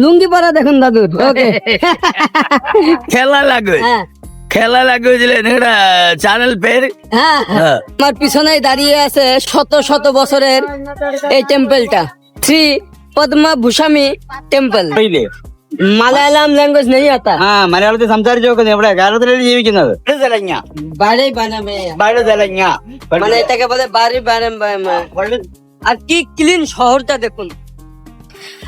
লুঙ্গি পরা দেখুন দাদুর ওকে। খেলা লাগে হ্যাঁ। খেলা লাগিয়েছিলেন এটা চ্যানেল পের আমার পিছনে দাঁড়িয়ে আছে শত শত বছরের এই টেম্পলটা three Padmanabhaswamy temple Malayalam language നെയ് ആത്ത ആ മലയാളത്തിൽ സംസാരിച്ചു എവിടെ കേരളത്തിലാണ് ജീവിക്കുന്നത്। মানে এটাকে বলে বাড়ি বানাম আর কি ক্লিন শহরটা দেখুন।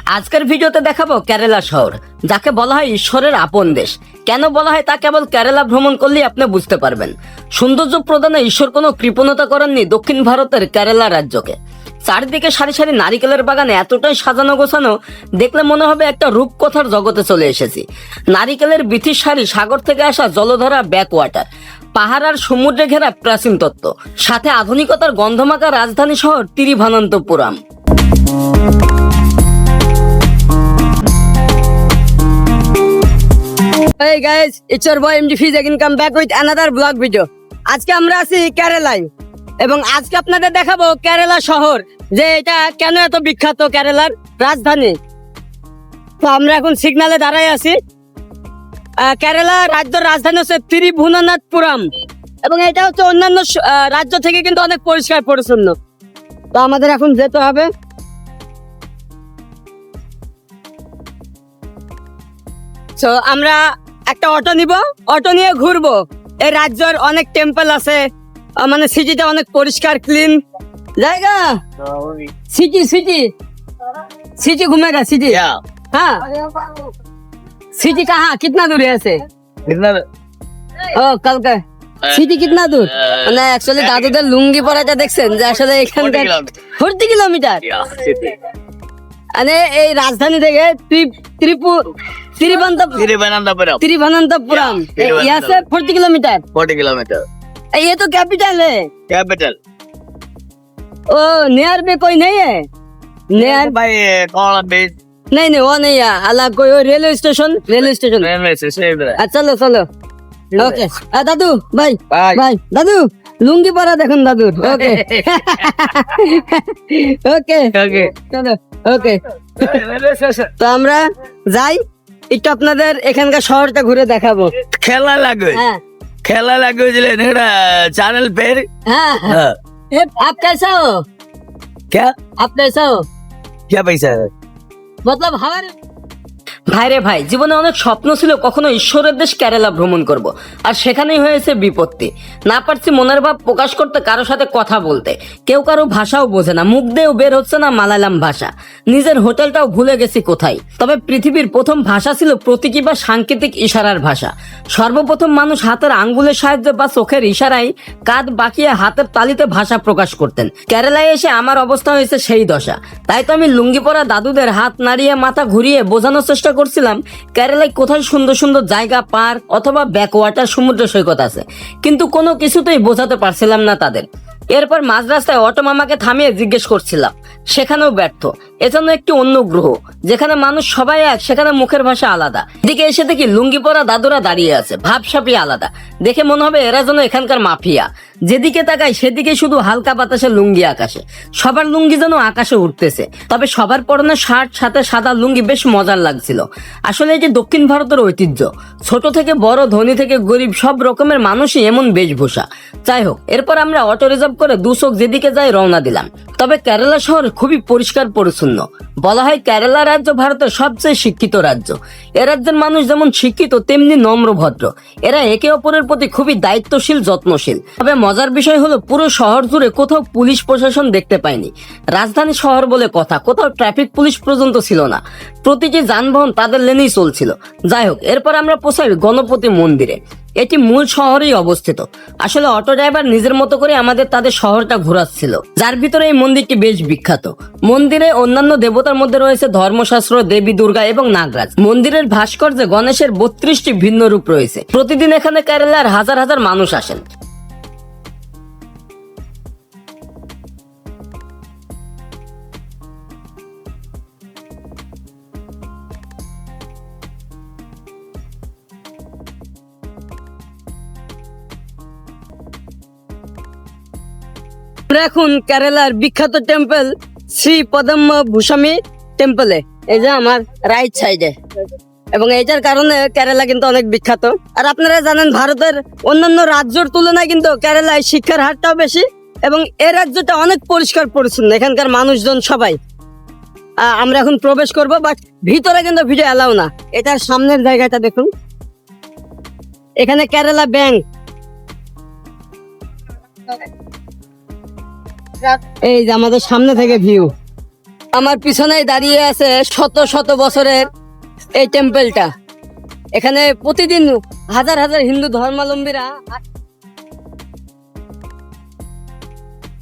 আজকের ভিডিওতে দেখাবো কেরালা শহর, যাকে বলা হয় ঈশ্বরের আপন দেশ। কেন বলা হয় তা কেবল কেরালা ভ্রমণ করলেই আপনি বুঝতে পারবেন। সৌন্দর্য প্রদানে ঈশ্বর কোনো কৃপণতা করেননি দক্ষিণ ভারতের কেরালা রাজ্যকে। চারিদিকে সারি সারি নারিকেলের বাগানে এতটাই সাজানো গোছানো, দেখলে মনে হবে একটা রূপকথার জগতে চলে এসেছি। নারিকেলের বিথির সারি সাগর থেকে আসা জলধরা ব্যাক ওয়াটার পাহাড় আর সমুদ্রে ঘেরা প্রাচীন তত্ত্ব, সাথে আধুনিকতার গন্ধমাকা রাজধানী শহর Thiruvananthapuram. Hey guys, it's your boy MD Fiz again. Come back with another vlog video. আজকে আমরা আছি কেরালায় এবং আজকে আপনাদের দেখাবো কেরালা শহর যে এটা কেন এত বিখ্যাত কেরালার রাজধানী? তো আমরা এখন সিগনালে দাঁড়াই আছি। কেরালা রাজ্যের রাজধানী হচ্ছে ত্রিভুবনাথপুরম এবং এটা হচ্ছে অন্যান্য রাজ্য থেকে কিন্তু অনেক পরিষ্কার পরিচ্ছন্ন। তো আমাদের এখন যেতে হবে। তো আমরা একটা অটো নিব অটো নিয়ে ঘুরবো এই রাজ্যের অনেক টেম্পল আছে আহ, মানে সিটিটা অনেক পরিষ্কার ক্লিন জায়গা সিটি সিটি सिटी घूमेगा सिटी हाँ सिटी कहाँ कितना दूर है ऐसे ও কালকে সিটি কিতনা দূর মানে অ্যাকচুয়ালি দাদুদের লুঙ্গি পরাটা দেখছেন যে আসলে এখানকার ফোরটি কিলোমিটার মানে এই রাজধানী থেকে ত্রি- ত্রিপুর त्रिवंत तिरुवनंतपुरम त्रिवनंतपुरम तिरुवनंतपुरम। यहाँ से फोर्टी किलोमीटर फोर्टी किलोमीटर ये तो कैपिटल है कैपिटल ओ नियर में कोई नहीं है नियर भाई कौन बीच नहीं नहीं वो नहीं है अलग कोई railway station railway station railway station इधर है। আচ্ছা, চলো চলো ওকে দাদু ভাই Bye. ভাই দাদু লুঙ্গি পরা দেখুন দাদুর ওকে ওকে Okay. চলো ওকে रेलवे स्टेशन তো আমরা যাই একটু আপনাদের এখানকার শহরটা ঘুরে দেখাবো খেলা লাগবে হ্যাঁ খেলা লাগবে দিলেন এটা চ্যানেল পের हाँ हाँ। ए, आप कैसा हो क्या आप कैसा हो क्या पैसा है मतलब हमारे ভাই রে ভাই, জীবনে অনেক স্বপ্ন ছিল কখনো ঈশ্বরের দেশ কেরালা ভ্রমণ করব। আর সেখানেই হয়েছে বিপত্তি। না পারছি মনের ভাব প্রকাশ করতে কারও সাথে কথা বলতে। কেউ কারও ভাষাও বোঝে না, মুখ দিয়েও বের হচ্ছে না মালায়ালাম ভাষা। নিজের হোটেলটাও ভুলে গেছি কোথায়। তবে পৃথিবীর প্রথম ভাষা ছিল প্রতীকী বা সাংকেতিক ইশারার ভাষা। সর্বপ্রথম মানুষ হাতের আঙ্গুলের সাহায্যে বা চোখের ইশারায় কাঁধ বাঁকিয়ে হাতের তালিতে ভাষা প্রকাশ করতেন। কেরালায় এসে আমার অবস্থা হয়েছে সেই দশা। তাই তো আমি লুঙ্গি পরা দাদুদের হাত নাড়িয়ে মাথা ঘুরিয়ে বোঝানোর চেষ্টা করছিলাম, কেরালায় কোথায় সুন্দর সুন্দর জায়গা, পার্ক অথবা ব্যাকওয়াটার সমুদ্র সৈকত আছে। কিন্তু কোনো কিছুতেই বোঝাতে পারছিলাম না তাদের। এরপর মাঝ রাস্তায় অটো মামাকে থামিয়ে জিজ্ঞেস করছিলাম, সেখানেও ব্যর্থ। এজন্য একটি অন্য গ্রহ, যেখানে মানুষ সবাই এক, সেখানে মুখের ভাষা আলাদা। এদিকে এসে দেখি লুঙ্গি পরা দাদুরা দাঁড়িয়ে আছে ভাবসাপি আলাদা। দেখে মনে হবে এরা যেন এখানকার মাফিয়া। যেদিকে তাকায় সেদিকে শুধু হালকা বাতাসে লুঙ্গি আকাশে। সবার লুঙ্গি যেন আকাশে উঠতেছে, তবে সবার পরনে শার্ট, সাথে সাদা লুঙ্গি বেশ মজার লাগছিল। আসলে এটি দক্ষিণ ভারতের ঐতিহ্য। ছোট থেকে বড়, ধনী থেকে গরিব, সব রকমের মানুষই এমন বেশভূষা। যাই হোক, এরপর আমরা অটো রিজার্ভ করে দুশোক যেদিকে যাই রওনা দিলাম। তবে কেরালা শহর খুবই পরিষ্কার পরিচ্ছন্ন। বলা হয় কেরালা রাজ্য ভারতের সবচেয়ে শিক্ষিত রাজ্য। এ রাজ্যের মানুষ যেমন শিক্ষিত, তেমনি নম্র, ভদ্র। এরা একে অপরের প্রতি খুবই দায়িত্বশীল, যত্নশীল। তবে মজার বিষয় হলো, পুরো শহর জুড়ে কোথাও পুলিশ প্রশাসন দেখতে পাইনি। রাজধানী শহর বলে কথা, কোথাও ট্রাফিক পুলিশ পর্যন্ত ছিল না। প্রতিটি যানবাহন তাদের লেনেই চলছিল। যাই হোক, এরপর আমরা পৌঁছাই গণপতি মন্দিরে। এটি মূল শহরেই অবস্থিত। আসলে অটো ড্রাইভার নিজের মতো করে আমাদের তাদের শহরটা ঘোরাচ্ছিল। যার ভিতরে এই মন্দিরটি বেশ বিখ্যাত। মন্দিরে অন্যান্য দেবতার মধ্যে রয়েছে ধর্মশাস্ত্র, দেবী দুর্গা এবং নাগরাজ। মন্দিরের ভাস্কর্যে গণেশের বত্রিশটি ভিন্ন রূপ রয়েছে। প্রতিদিন এখানে কেরালার হাজার হাজার মানুষ আসেন। এখন কেরালার বিখ্যাত টেম্পল শ্রী পদম্ম ভূস্বামী টেম্পলে। এই যে আমার রাইট সাইডে এবং এইটার কারণে কেরালা কিন্তু অনেক বিখ্যাত। আর আপনারা জানেন ভারতের অন্যান্য রাজ্যের তুলনায় কিন্তু কেরালায় শিক্ষার হারটাও বেশি এবং এ রাজ্যটা অনেক পরিষ্কার পরিচ্ছন্ন, এখানকার মানুষজন সবাই। আমরা এখন প্রবেশ করব বাট ভিতরে কিন্তু ভিডিও এলাও না। এটার সামনের জায়গাটা দেখুন। এখানে কেরালা ব্যাংক এই যে আমাদের সামনে থেকে ভিউ আমার পিছনে দাঁড়িয়ে আছে শত শত বছরের এই টেম্পলটা এখানে প্রতিদিন হাজার হাজার হিন্দু ধর্মাবলম্বীরা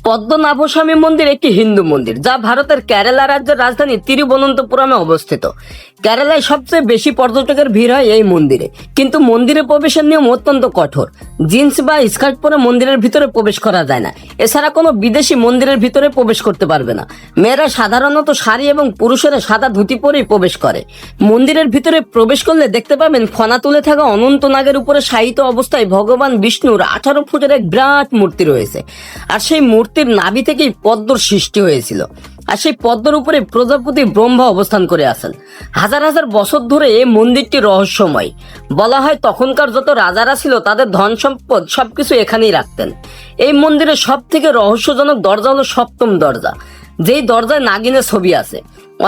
পদ্মনাভস্বামী মন্দির একটি হিন্দু মন্দির, যা ভারতের কেরালা রাজ্যের রাজধানী তিরুবনন্তপুরমে অবস্থিত। কেরালায় সবচেয়ে বেশি পর্যটকের ভিড় হয় এই মন্দিরে। কিন্তু মন্দিরে প্রবেশের নিয়ম অত্যন্ত কঠোর। জিন্স বা স্কার্ট পরে মন্দিরের ভিতরে প্রবেশ করা যায় না। এছাড়া কোনো বিদেশি মন্দিরের ভিতরে প্রবেশ করতে পারবে না। মেয়েরা সাধারণত শাড়ি এবং পুরুষেরা সাদা ধুতি পরেই প্রবেশ করে। মন্দিরের ভিতরে প্রবেশ করলে দেখতে পাবেন ফনা তুলে থাকা অনন্ত নাগের উপরে শায়িত অবস্থায় ভগবান বিষ্ণুর আঠারো ফুটের এক বিরাট মূর্তি রয়েছে। আর সেই মূর্তির নাভি থেকেই পদ্মর সৃষ্টি হয়েছিল। আর সেই পদ্মর উপরে প্রজাপতি ব্রহ্মা অবস্থান করে আছেন। হাজার হাজার বছর ধরে এই মন্দিরটি রহস্যময়। বলা হয় তখনকার যত রাজারা ছিল, তাদের ধন সম্পদ সবকিছু এখানেই রাখতেন। এই মন্দিরের সব থেকে রহস্যজনক দরজা হলো সপ্তম দরজা, যেই দরজায় নাগিনের ছবি আছে।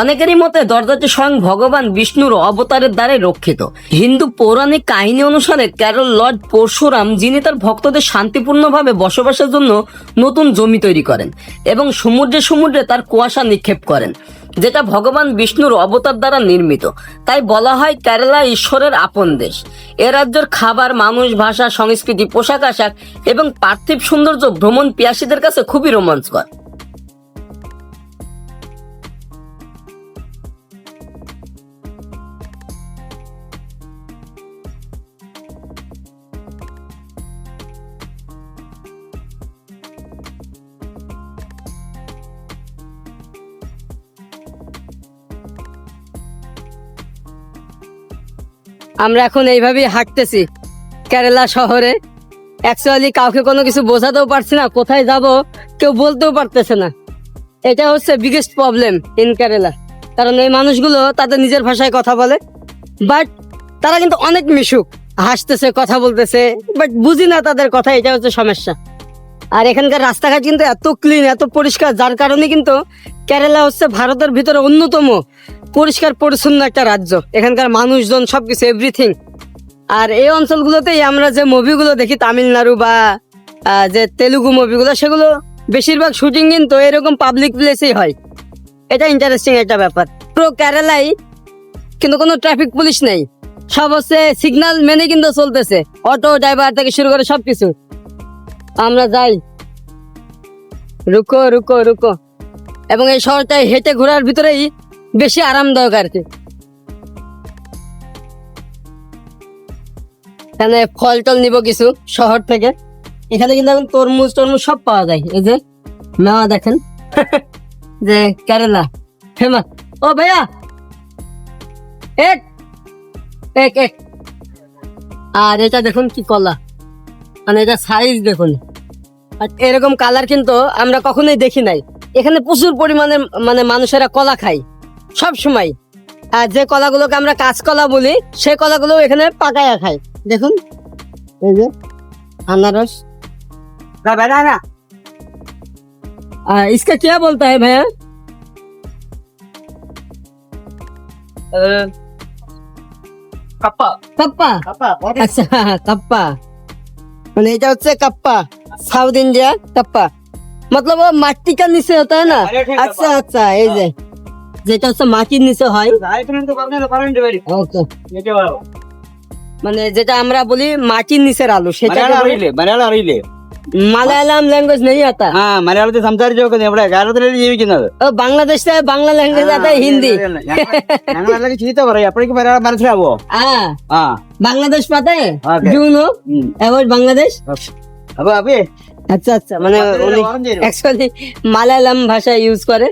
অনেকেরই মতে দরজাটি স্বয়ং ভগবান বিষ্ণুর অবতারের দ্বারাই রক্ষিত। হিন্দু পৌরাণিক কাহিনী অনুসারে ক্যারল লর্ড পরশুরাম, যিনি তার ভক্তদের শান্তিপূর্ণভাবে বসবাসের জন্য নতুন জমি তৈরি করেন এবং সমুদ্রে সমুদ্রে তার কুয়াশা নিক্ষেপ করেন, যেটা ভগবান বিষ্ণুর অবতার দ্বারা নির্মিত। তাই বলা হয় কেরালা ঈশ্বরের আপন দেশ। এ রাজ্যের খাবার, মানুষ, ভাষা, সংস্কৃতি, পোশাক আশাক এবং পার্থিব সৌন্দর্য ভ্রমণ পিয়াসীদের কাছে খুবই রোমাঞ্চকর। আমরা এখন এইভাবেই হাঁটতেছি। কেরালা শহরে। অ্যাকচুয়ালি কাউকে কোনো কিছু বোঝাতেও পারছি না, কোথায় যাব কেউ বলতেও পারতেছে না। এটা হচ্ছে বিগেস্ট প্রবলেম ইন কেরালা কারণ এই মানুষগুলো তাদের নিজের ভাষায় কথা বলে বাট তারা কিন্তু অনেক মিশুক। হাসতেছে, কথা বলতেছে বাট বুঝি না তাদের কথা, এটা হচ্ছে সমস্যা। আর এখানকার রাস্তাঘাট কিন্তু এত ক্লিন এত পরিষ্কার, যার কারণে কিন্তু কেরালা হচ্ছে ভারতের ভিতরে অন্যতম পরিষ্কার, পরিচ্ছন্ন একটা রাজ্য। এখানকার মানুষজন সবকিছু এভরিথিং আর এই অঞ্চলগুলোতেই আমরা যে মুভিগুলো দেখি, তামিলনাড়ু বা যে তেলুগু মুভিগুলো সেগুলো বেশিরভাগ শুটিং কিন্তু এরকম পাবলিক প্লেসেই হয়। এটা ইন্টারেস্টিং একটা ব্যাপার। পুরো কেরালাই কিন্তু কোনো ট্রাফিক পুলিশ নেই। সব হচ্ছে সিগন্যাল মেনে কিন্তু চলতেছে। অটো ড্রাইভার থেকে শুরু করে সব কিছু আমরা যাই। রুকো রুকো রুকো। এবং এই শহরটায় হেঁটে ঘোরার ভিতরেই বেশি আরামদায়ক আর কি। এখানে ফল টল নিব কিছু শহর থেকে। এখানে কিন্তু এখন তরমুজ টরমুজ সব পাওয়া যায়। এই যে মেওয়া দেখেন। যে, কেরালা, ফেমাস। ও, ভাইয়া! এক এক এক। আর এটা দেখুন কি কলা। মানে এটা সাইজ দেখুন। আর এরকম কালার কিন্তু আমরা কখনোই দেখি নাই। এখানে প্রচুর পরিমাণে মানে মানুষেরা কলা খায়। সব সময় আর যে কলাগুলোকে আমরা কাঁচকলা বলি সে কলাগুলো এখানে পাকায়া খায় দেখুন এই যে আনারস बनाना आ, इसका क्या बोलता है भैया कप्पा कप्पा कप्पा बहुत আচ্ছা কাপ্পা মানে এটা হচ্ছে কাপ্পা সাউথ ইন্ডিয়া কাপ্পা মতলব ও মাটি কা নিচে হতা है ना अरे ठीक है, যেটা হচ্ছে মাটির নিচে হয়। মানে যেটা আমরা বলি মাটির নিচের আলু সেটা അറിയില്ലേ മലയാളം ലാംഗ്വേജ് നെയ്യ് അത്ത ആ മലയാളത്തിൽ സംസാരിച്ചു നോക്കുന്നത് ഇവിടെ കേരളത്തിലാണ് ജീവിക്കുന്നത് ബംഗ്ലാദേശിലെ ബംഗ്ലാ ലാംഗ്വേജ് അത്ത ഹിന്ദി ഞങ്ങളെല്ലാം ചീത്ത പറയും അപ്പോഴേക്കും മലയാളം മനസ്സിലാവോ ആ ബംഗ്ലാദേശ് പത്തേ ജൂനോ എവോട്ട് ബംഗ്ലാദേശ് അപ്പൊ അപ്പേ আচ্ছা আচ্ছা মানে অ্যাকচুয়ালি মালায়ালাম ভাষা ইউজ করে।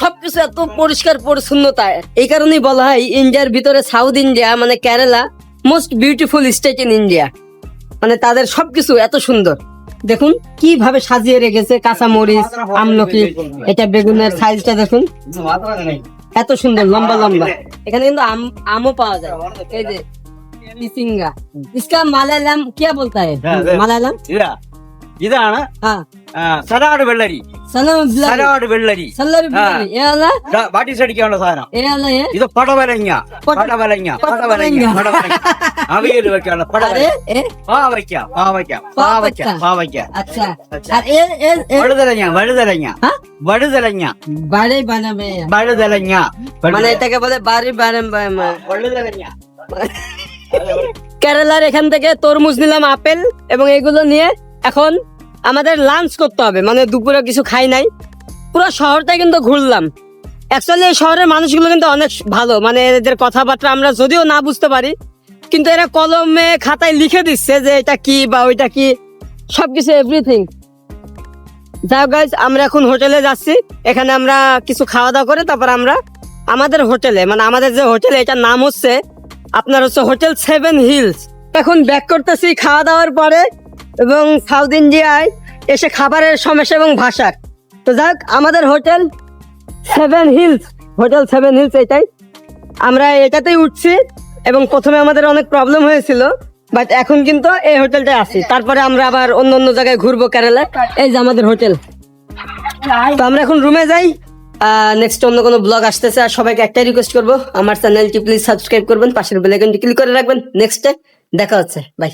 সবকিছু এত পরিষ্কার এই কারণেই বলা হয় ইন্ডিয়ার ভিতরে সাউথ ইন্ডিয়া মানে Kerala most beautiful state in India মানে তাদের সবকিছু এত সুন্দর। দেখুন কীভাবে সাজিয়ে রেখেছে কাঁচা মরিচ আমলকি এটা বেগুনের সাইজটা দেখুন। এত সুন্দর লম্বা লম্বা। এখানে কিন্তু আম আমও পাওয়া যায়। এই যে মিসিঙ্গা। ইসকা মালায়ালাম কে বলতে হয় মালায়ালাম? ഇതാണ് സലാഡ് വെള്ളരി. സലാഡ് വെള്ളരി. വാട്ടി അടിക്കാനുള്ള സാധനം. ഇത് പടവലങ്ങ. പടവലങ്ങ. പടവലങ്ങ. പടവലങ്ങ. അവിയൽ വെക്കാനുള്ള പടവലങ്ങ. പാവയ്ക്ക പാവയ്ക്ക പാവയ്ക്ക പാവയ്ക്ക. വഴുതലങ്ങ വഴുതലങ്ങ വഴുതലങ്ങ വഴുതലങ്ങ വഴുതലങ്ങ কেরালার এখান থেকে তরমুজ নিলাম আপেল এবং এগুলো নিয়ে এখন আমাদের লাঞ্চ করতে হবে। মানে দুপুরে কিছু খাই নাই। পুরো শহরটা কিন্তু ঘুরলাম। অ্যাকচুয়ালি এই শহরের মানুষগুলো কিন্তু অনেক ভালো। মানে এদের কথাবার্তা আমরা যদিও না বুঝতে পারি, কিন্তু এরা কলমে খাতায় লিখে দিচ্ছে যে এটা কি বা ওইটা কি। সবকিছু এভরিথিং যাই গাইজ আমরা এখন হোটেলে যাচ্ছি। এখানে আমরা কিছু খাওয়া দাওয়া করে তারপর আমরা আমাদের হোটেলে মানে আমাদের যে হোটেল এটার নাম হচ্ছে, আপনার হচ্ছে হোটেল সেভেন হিলস এখন ব্যাক করতেছি খাওয়া দাওয়ার পরে। এবং সাউথ ইন্ডিয়ায় এসে খাবারের সমস্যা এবং ভাষার। তো যাক, আমাদের hotel seven hills. Hotel seven hills এটাই। আমরা এটাতেই উঠছি এবং প্রথমে আমাদের অনেক প্রবলেম হয়েছিল বাট এখন কিন্তু এই হোটেলটায় আছি। তারপরে আমরা আবার অন্য অন্য জায়গায় ঘুরবো কেরালা এই যে আমাদের হোটেল। তো আমরা এখন রুমে যাই। নেক্সট অন্য কোনো ব্লগ আসতেছে, আর সবাইকে একটাই রিকোয়েস্ট করব, আমার চ্যানেলটি প্লিজ সাবস্ক্রাইব করবেন, পাশের বেলাইকনটি ক্লিক করে রাখবেন। নেক্সটে দেখা হচ্ছে। বাই